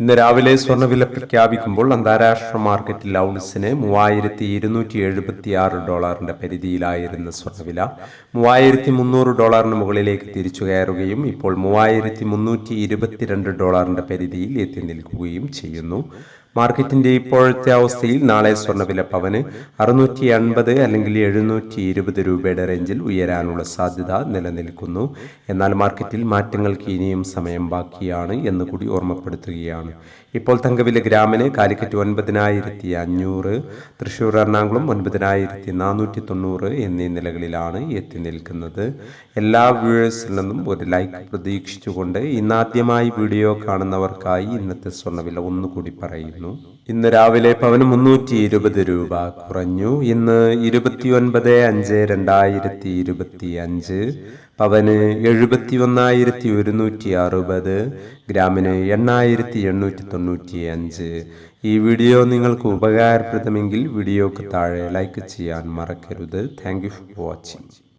ഇന്ന് രാവിലെ സ്വർണവില പ്രഖ്യാപിക്കുമ്പോൾ അന്താരാഷ്ട്ര മാർക്കറ്റിൽ ഔൺസിന് മൂവായിരത്തി ഇരുന്നൂറ്റി എഴുപത്തി ആറ് ഡോളറിന്റെ പരിധിയിലായിരുന്ന സ്വർണവില മൂവായിരത്തി മുന്നൂറ് ഡോളറിന് മുകളിലേക്ക് തിരിച്ചു കയറുകയും ഇപ്പോൾ മൂവായിരത്തി മുന്നൂറ്റി ഇരുപത്തിരണ്ട് ഡോളറിന്റെ പരിധിയിൽ എത്തി നിൽക്കുകയും ചെയ്യുന്നു. മാർക്കറ്റിന്റെ ഇപ്പോഴത്തെ അവസ്ഥയിൽ നാളെ സ്വർണവില പവന് അറുന്നൂറ്റി അൻപത് അല്ലെങ്കിൽ എഴുന്നൂറ്റി ഇരുപത് രൂപയുടെ റേഞ്ചിൽ ഉയരാനുള്ള സാധ്യത നിലനിൽക്കുന്നു. എന്നാൽ മാർക്കറ്റിൽ മാറ്റങ്ങൾക്ക് ഇനിയും സമയം ബാക്കിയാണ് എന്ന് കൂടി ഓർമ്മപ്പെടുത്തുകയാണ്. ഇപ്പോൾ തങ്കവില ഗ്രാമിന് കാലിക്കറ്റ് ഒൻപതിനായിരത്തി അഞ്ഞൂറ് തൃശ്ശൂർ എറണാകുളം ഒൻപതിനായിരത്തി നാനൂറ്റി തൊണ്ണൂറ് എന്നീ നിലകളിലാണ് എത്തി നിൽക്കുന്നത്. എല്ലാ വ്യൂവേഴ്സിൽ നിന്നും ഒരു ലൈക്ക് പ്രതീക്ഷിച്ചുകൊണ്ട് ഇന്നാദ്യമായി വീഡിയോ കാണുന്നവർക്കായി ഇന്നത്തെ സ്വർണവില ഒന്നുകൂടി പറയുന്നു ഇന്ന് രാവിലെ പവന് മുന്നൂറ്റി ഇരുപത് രൂപ കുറഞ്ഞു. ഇന്ന് ഇരുപത്തി ഒൻപത് അഞ്ച് രണ്ടായിരത്തി ഇരുപത്തി അഞ്ച് പവന് എഴുപത്തി ഒന്നായിരത്തി ഒരുന്നൂറ്റി അറുപത് ഗ്രാമിന് എണ്ണായിരത്തി എണ്ണൂറ്റി തൊണ്ണൂറ്റി അഞ്ച് ഈ വീഡിയോ നിങ്ങൾക്ക് ഉപകാരപ്രദമെങ്കിൽ വീഡിയോക്ക് താഴെ ലൈക്ക് ചെയ്യാൻ മറക്കരുത്. Thank you for watching